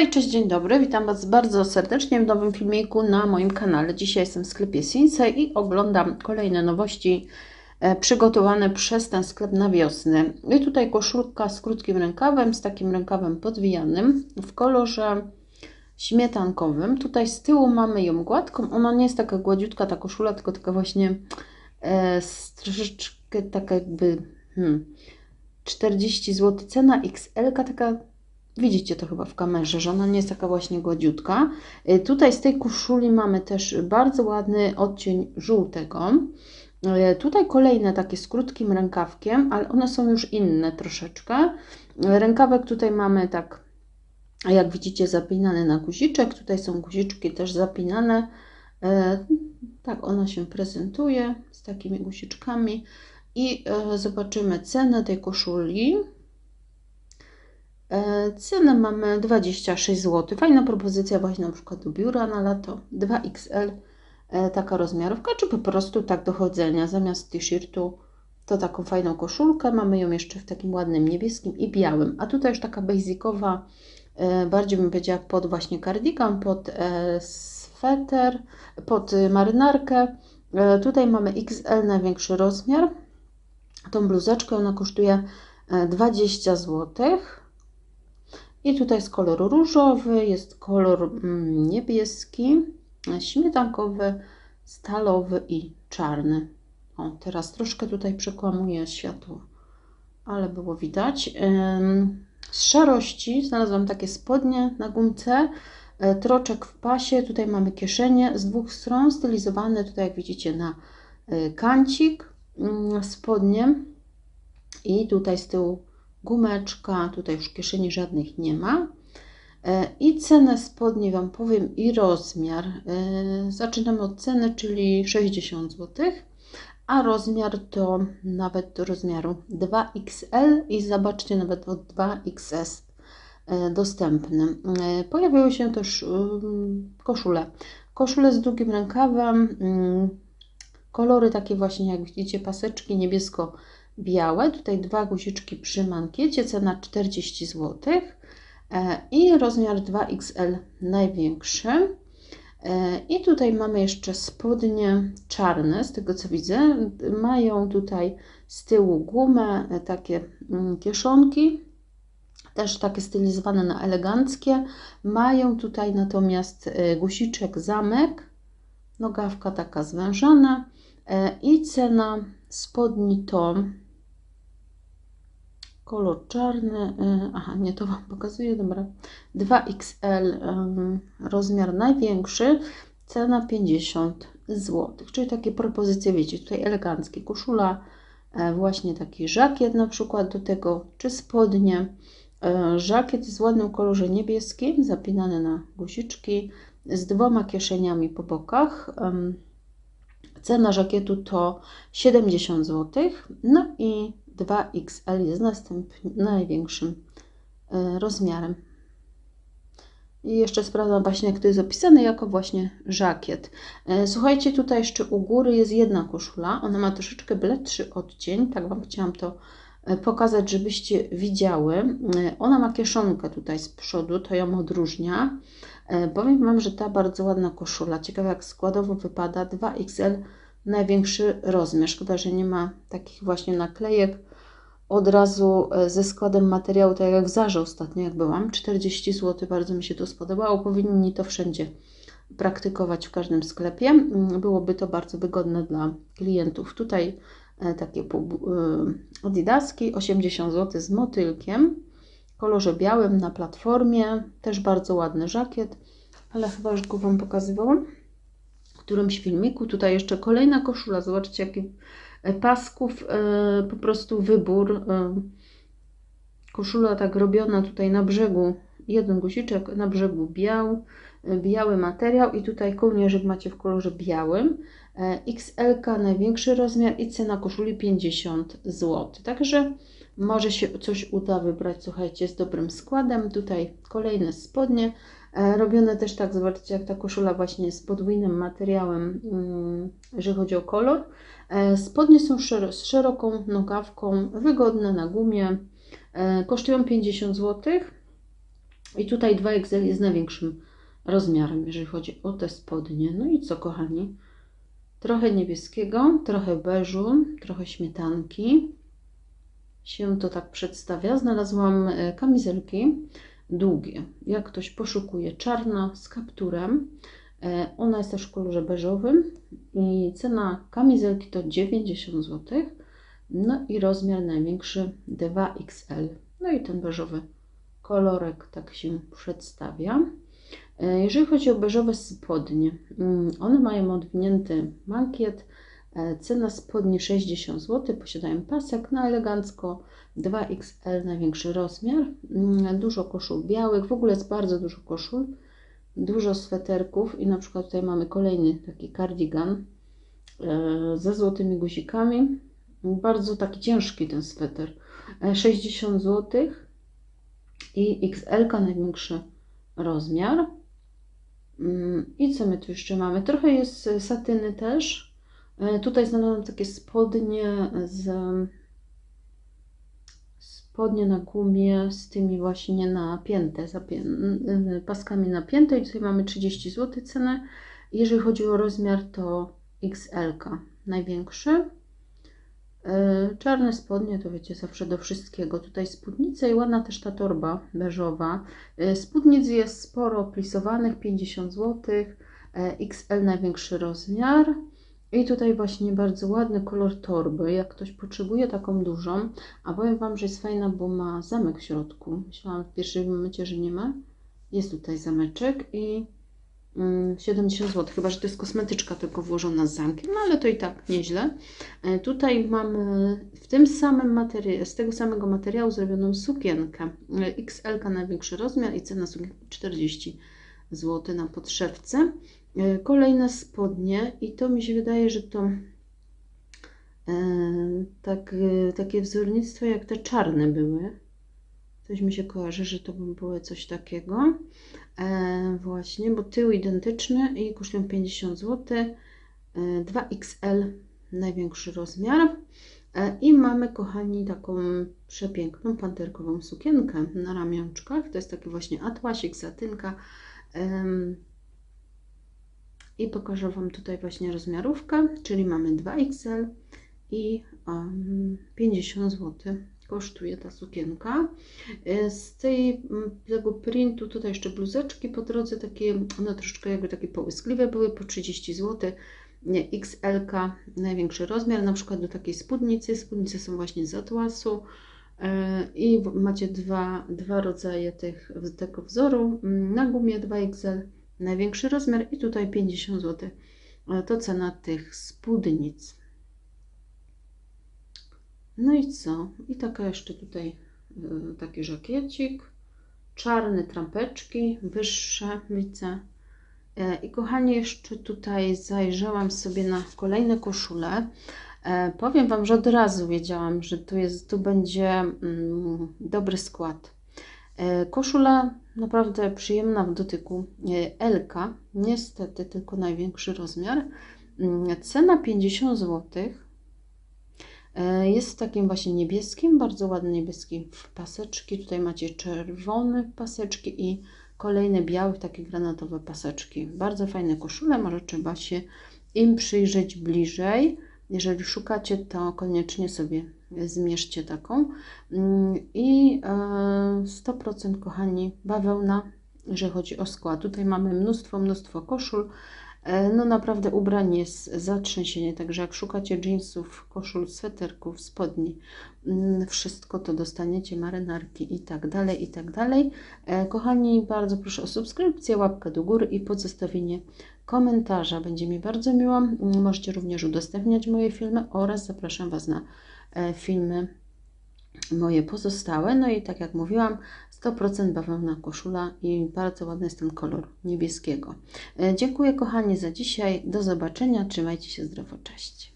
Hej, cześć, dzień dobry. Witam Was bardzo serdecznie w nowym filmiku na moim kanale. Dzisiaj jestem w sklepie Sinsei i oglądam kolejne nowości e, przygotowane przez ten sklep na wiosnę. I tutaj koszulka z krótkim rękawem, z takim rękawem podwijanym w kolorze śmietankowym. Tutaj z tyłu mamy ją gładką. Ona nie jest taka gładziutka ta koszula, tylko taka właśnie e, troszeczkę taka jakby hmm, 40 zł. Cena XL, taka Widzicie to chyba w kamerze, że ona nie jest taka właśnie gładziutka. Y, tutaj z tej koszuli mamy też bardzo ładny odcień żółtego. Y, tutaj kolejne takie z krótkim rękawkiem, ale one są już inne troszeczkę. Y, rękawek tutaj mamy tak, jak widzicie, zapinany na guziczek. Tutaj są guziczki też zapinane. Tak ona się prezentuje z takimi guziczkami. I zobaczymy cenę tej koszuli. E, cenę mamy 26 zł. Fajna propozycja właśnie na przykład do biura na lato 2XL, e, taka rozmiarówka, czy po prostu tak do chodzenia. Zamiast t-shirtu to taką fajną koszulkę. Mamy ją jeszcze w takim ładnym niebieskim i białym. A tutaj już taka basicowa, e, bardziej bym powiedziała pod właśnie kardigan, pod sweter, pod marynarkę. Tutaj mamy XL, największy rozmiar. Tą bluzeczkę ona kosztuje 20 złotych. I tutaj jest kolor różowy, jest kolor mm, niebieski, śmietankowy, stalowy i czarny. O, teraz troszkę tutaj przekłamuje światło, ale było widać. Z szarości znalazłam takie spodnie na gumce, e, troczek w pasie, tutaj mamy kieszenie z dwóch stron, stylizowane tutaj jak widzicie na e, kancik mm, spodnie i tutaj z tyłu gumeczka, tutaj już kieszeni żadnych nie ma. E, I cenę spodni Wam powiem i rozmiar. E, zaczynamy od ceny, czyli 60 zł, a rozmiar to nawet do rozmiaru 2XL i zobaczcie nawet od 2XS e, dostępny. Pojawiły się też koszule. Koszule z długim rękawem, kolory takie właśnie jak widzicie, paseczki niebiesko białe. Tutaj dwa guziczki przy mankiecie, cena 40 zł. E, I rozmiar 2XL największy. E, I tutaj mamy jeszcze spodnie czarne, z tego co widzę. Mają tutaj z tyłu gumę, e, takie mm, kieszonki, też takie stylizowane na eleganckie. Mają tutaj natomiast guziczek zamek, nogawka taka zwężona i cena spodni to kolor czarny, e, aha, nie to Wam pokazuję, dobra, 2XL, rozmiar największy, cena 50 zł, czyli takie propozycje, wiecie, tutaj eleganckie, koszula, e, właśnie taki żakiet na przykład do tego, czy spodnie, e, żakiet jest w ładnym kolorze niebieskim, zapinany na guziczki, z dwoma kieszeniami po bokach, Cena żakietu to 70 zł. No i 2XL jest następnym największym e, rozmiarem. I jeszcze sprawdzam właśnie, jak to jest opisane, jako właśnie żakiet. E, słuchajcie, tutaj jeszcze u góry jest jedna koszula. Ona ma troszeczkę bledszy odcień. Tak Wam chciałam to e, pokazać, żebyście widziały. Ona ma kieszonkę tutaj z przodu, to ją odróżnia. Powiem Wam, że ta bardzo ładna koszula, ciekawe jak składowo wypada, 2XL największy rozmiar. Szkoda, że nie ma takich właśnie naklejek od razu e, ze składem materiału, tak jak w Zarze ostatnio jak byłam, 40 zł, bardzo mi się to spodobało, powinni to wszędzie praktykować w każdym sklepie, mm, byłoby to bardzo wygodne dla klientów. Tutaj e, takie adidaski, 80 zł z motylkiem, kolorze białym na platformie, też bardzo ładny żakiet, ale chyba już go Wam pokazywałam w którymś filmiku. Tutaj jeszcze kolejna koszula, zobaczcie jaki pasków e, po prostu wybór. E, koszula tak robiona tutaj na brzegu, jeden guziczek na brzegu biał, biały materiał i tutaj kołnierzyk macie w kolorze białym. XL największy rozmiar i cena koszuli 50 zł. Także może się coś uda wybrać, słuchajcie, z dobrym składem. Tutaj kolejne spodnie, robione też tak, zobaczcie jak ta koszula właśnie z podwójnym materiałem, mm, jeżeli chodzi o kolor. E, spodnie są z szeroką nogawką, wygodne na gumie, e, kosztują 50 zł. I tutaj 2XL jest największym rozmiarem, jeżeli chodzi o te spodnie. No i co, kochani? Trochę niebieskiego, trochę beżu, trochę śmietanki. Się to tak przedstawia. Znalazłam e, kamizelki długie. Jak ktoś poszukuje, czarna z kapturem. E, Ona jest też w kolorze beżowym i cena kamizelki to 90 zł. No i rozmiar największy 2XL. No i ten beżowy kolorek tak się przedstawia. E, Jeżeli chodzi o beżowe spodnie, mm, one mają odwinięty mankiet. E, Cena spodni 60 zł. Posiadają pasek na elegancko 2XL, największy rozmiar. Mm, Dużo koszul białych, w ogóle jest bardzo dużo koszul. Dużo sweterków i na przykład tutaj mamy kolejny taki cardigan e, ze złotymi guzikami. Bardzo taki ciężki ten sweter. E, 60 zł i XL największy rozmiar. Mm, I co my tu jeszcze mamy? Trochę jest e, satyny też. E, Tutaj znalazłam takie spodnie z spodnie na gumie z tymi właśnie napięte, y, paskami napięte i tutaj mamy 30 zł cenę. Jeżeli chodzi o rozmiar to XL największy. Y, Czarne spodnie to wiecie zawsze do wszystkiego. Tutaj spódnice i ładna też ta torba beżowa. Spódnic jest sporo plisowanych, 50 zł. XL największy rozmiar. I tutaj właśnie bardzo ładny kolor torby. Jak ktoś potrzebuje taką dużą, a powiem Wam, że jest fajna, bo ma zamek w środku. Myślałam w pierwszym momencie, że nie ma. Jest tutaj zameczek i mm, 70 zł. Chyba, że to jest kosmetyczka tylko włożona z zamkiem, no ale to i tak nieźle. E, Tutaj mamy w tym samym materiale, z tego samego materiału zrobioną sukienkę. E, XL największy rozmiar i cena sukienki 40 zł na podszewce. E, Kolejne spodnie i to mi się wydaje, że to e, tak, e, takie wzornictwo jak te czarne były. Coś mi się kojarzy, że to by było coś takiego. E, właśnie, bo tył identyczny i kosztują 50 zł. E, 2XL największy rozmiar. E, I mamy, kochani, taką przepiękną panterkową sukienkę na ramionczkach. To jest taki właśnie atłasik, satynka. Em, i pokażę Wam tutaj właśnie rozmiarówkę, czyli mamy 2XL i um, 50 zł kosztuje ta sukienka. E, Z tej, tego printu tutaj jeszcze bluzeczki po drodze, takie, one troszeczkę jakby takie połyskliwe były, po 30 zł. XL, największy rozmiar, na przykład do takiej spódnicy. Spódnice są właśnie z atłasu. E, I macie dwa, dwa rodzaje tych, tego wzoru. Mm, Na gumie 2XL największy rozmiar i tutaj 50 zł. E, To cena tych spódnic. No i co? I taka jeszcze tutaj e, taki żakiecik. Czarne trampeczki, wyższe, widzę. E, I kochani, jeszcze tutaj zajrzałam sobie na kolejne koszule. Powiem Wam, że od razu wiedziałam, że tu jest, tu będzie mm, dobry skład. Koszula naprawdę przyjemna w dotyku. Elka, niestety tylko największy rozmiar. Mm, Cena 50 zł. E, Jest w takim właśnie niebieskim, bardzo ładny niebieski w paseczki. Tutaj macie czerwone paseczki i kolejne białe, takie granatowe paseczki. Bardzo fajne koszule, może trzeba się im przyjrzeć bliżej. Jeżeli szukacie, to koniecznie sobie zmierzcie taką. Mm, I e, 100% kochani bawełna, jeżeli chodzi o skład. Tutaj mamy mnóstwo, mnóstwo koszul. E, No naprawdę ubranie jest zatrzęsienie, także jak szukacie jeansów, koszul, sweterków, spodni, mm, wszystko to dostaniecie, marynarki i tak dalej, i tak dalej. E, Kochani, bardzo proszę o subskrypcję, łapkę do góry i pozostawienie komentarza. Będzie mi bardzo miło. Mm, Możecie również udostępniać moje filmy oraz zapraszam Was na e, filmy moje pozostałe. No i tak jak mówiłam, 100% bawełna koszula i bardzo ładny jest ten kolor niebieskiego. E, Dziękuję kochani za dzisiaj. Do zobaczenia. Trzymajcie się zdrowo. Cześć.